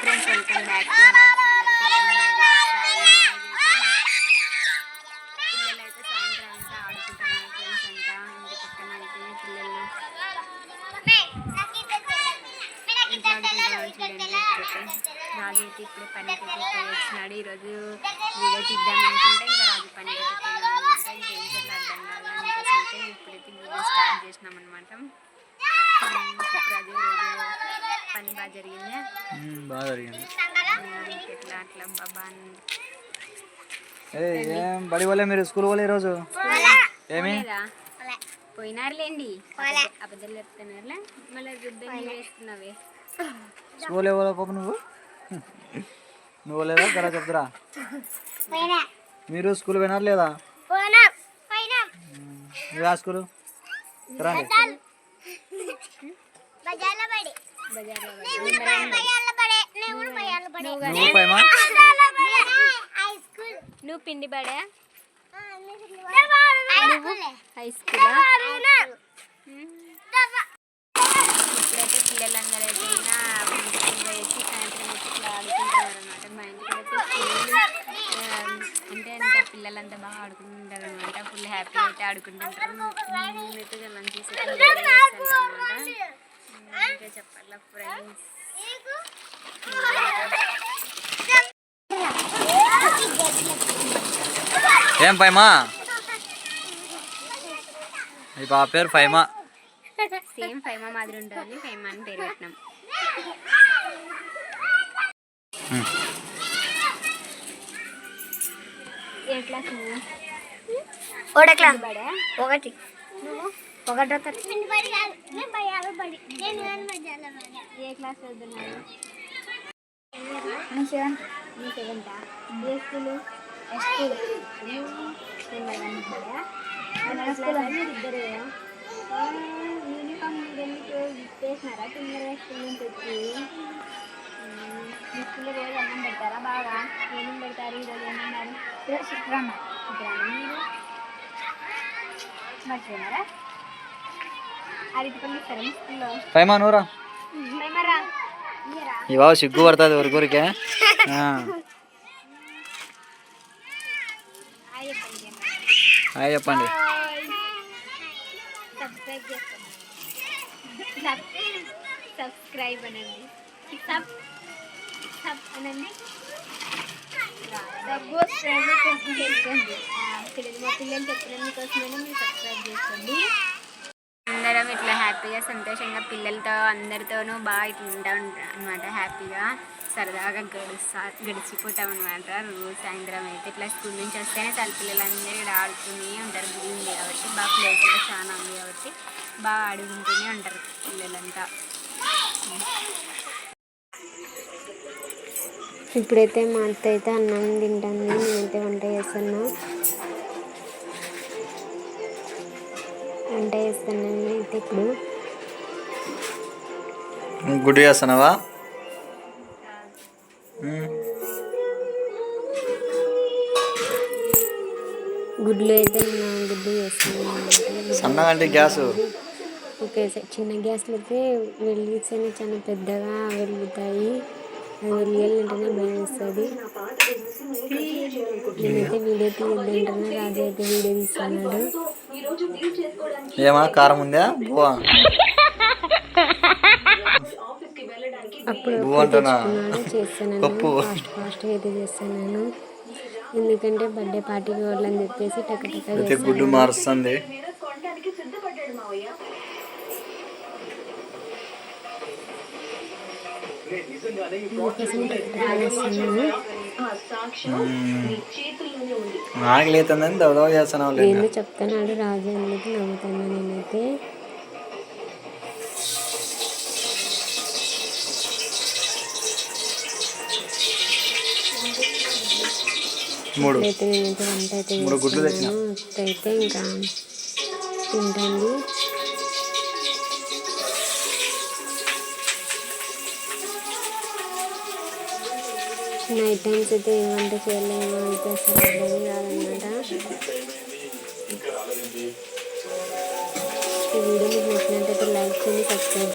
Friends welcome back to our పిల్లలు అయితే సాయంత్రం అంతా ఆడుకుంటున్నారు ఫ్రెండ్స్ అంతా ఇంటి పక్కన అయితే పిల్లలు ఇంట్లో రాజు అయితే ఇప్పుడే పనికి వచ్చినాడు. ఈరోజు వీడియో తీద్దాం అనుకుంటే ఇంకా రాజు పని ఇంకేం చేయాలో అర్థం కాదు. అందుకోసం అయితే ఇప్పుడైతే వీడియో స్టార్ట్ చేసినాం అనమాట రాజు బాగా జరిగిందా. బాగా జరిగింది. అట్లా ఏ బడి పోలే మీరు? స్కూల్ పోలే ఈరోజు? ఏమి? పోయినారులేండి. అబద్ధ- అబద్ధాలు చెప్తున్నారులే. మళ్ళీ రుద్దని వేస్తున్నావే స్కూల్ పోలే పాప నువ్వు? నువ్వు లేదా కదా చెప్తురా. మీరు స్కూల్ పోయినారు లేదా? మీరు ఆ స్కూల్? రండి. నువ్వు పిండి. పడా హై స్కూలా ఇప్పుడైతే పిల్లలందరూ అయితే వేసి సాయంత్రం వచ్చి ఇట్లా ఆడుకుంటున్నారు అనమాట మా ఇంటికి అంటే అంత పిల్లలంతా బాగా ఆడుకుంటుంటారు. అనమాట ఫుల్ హ్యాపీగా అయితే ఆడుకుంటుంటారు నేనైతే లంచ్ చేసి అనమాట ఇంకా చెప్పాలా ఫ్రెండ్స్ ఏం పైమా ఈ పాప పేరు పైమా సేమ్ ఫైమా మాదిరి ఉంటుందని ఫైమా అని పేరు పెట్టినాం. ఏ క్లాస్ ఒకటే క్లాస్. బడా ఒకటి ఏ క్లాస్ చదువుతున్నావు నేను సెవెంత్ నీ సెవెంతా ఏ స్కూలు స్కూల్ ఇద్దరు యూనిఫామ్ రెండు చేసినారా తొందరగా స్కూల్? నుంచి వచ్చి మీ స్కూల్లో రోజు అన్నం పెడతారా బాగా ఏమేమి పెడతారు ఈరోజు ఏమన్నారు శుక్రమ్మ గ్రామం మీరు మర్చిపోయినారా అరటిపల్లి ఇస్తారా మీ స్కూల్లో పైమా నువ్వురా మేమరా ఇయ్యరా ఈ బాబు సిగ్గు పడుతుంది ఊరికూరికే ఆ. హాయ్ చెప్పండి. హాయ్ చెప్పండి. సబ్స్క్రైబ్ సబ్స్క్రైబ్ అనండి. సబ్ సబ్ అనండి. సబ్స్క్రైబ్ చేసుకోండి పిల్లలు మా పిల్లలు చెప్పినందుకోసమైనా మీరు సబ్స్క్రైబ్ చేసుకోండి. అందరం ఇట్లా హ్యాపీగా సంతోషంగా పిల్లలతో అందరితోనూ బాగా ఇట్లా ఉంటా ఉంటాం అనమాట హ్యాపీగా సరదాగా గడుస్తా గడిచిపోతాం అనమాట రోజు సాయంత్రం అయితే ఇట్లా స్కూల్ నుంచి వస్తేనే చాలా పిల్లలందరూ ఇక్కడ ఆడుతూనే ఉంటారు. గుడి ఉంది కాబట్టి బాగా ప్లేస్ కూడా చాలా ఉంది కాబట్టి బాగా ఆడుకుంటూనే ఉంటారు పిల్లలంతా. ఇప్పుడైతే మా అత్త అయితే అన్నం తింటాను. నేనైతే వంట చేస్తున్నా. వంట చేస్తాను అయితే ఇప్పుడు గుడ్డు చేస్తున్నావా. గుడ్లు అయితే నేను గుడ్డు చేస్తాను సన్నగా అంటే గ్యాస్? ఓకే సార్ చిన్న గ్యాస్లు అయితే వెలిగిస్తేనే చాలా పెద్దగా వెలుగుతాయి అది వెలిగాలంటేనే భయం వస్తుంది. నేనైతే వీడియో తీయద్దంటేనే రాజు అయితే వీడియో తీస్తున్నాడు. ఏమా కారం ఉందా? బువ్వా. అప్పుడు చేస్తాను పప్పు. ఫాస్ట్ ఫాస్ట్గా అయితే చేస్తాను ఎందుకంటే బర్త్డే పార్టీకి వాళ్ళని చెప్పేసి టక గుడ్డు మారుస్తుంది. అందుకోసం టక టక చేస్తున్నాను నాకు దవదవ చేస్తున్నావు ఏందో చెప్తున్నాడు రాజు ఎందుకు నవ్వుతాను నేనైతే? మూడు. అయితే నేనైతే వంట అయితే మూడు గుడ్లు తెచ్చిన. అయితే ఇంకా తింటాండి నైట్ టైమ్స్ అయితే ఏ వంట చేయలేము అయితే అసలు అర్థం కాదనమాట. ఈ వీడియో మీకు నచ్చినట్టయితే లైక్ చేయండి సబ్స్క్రైబ్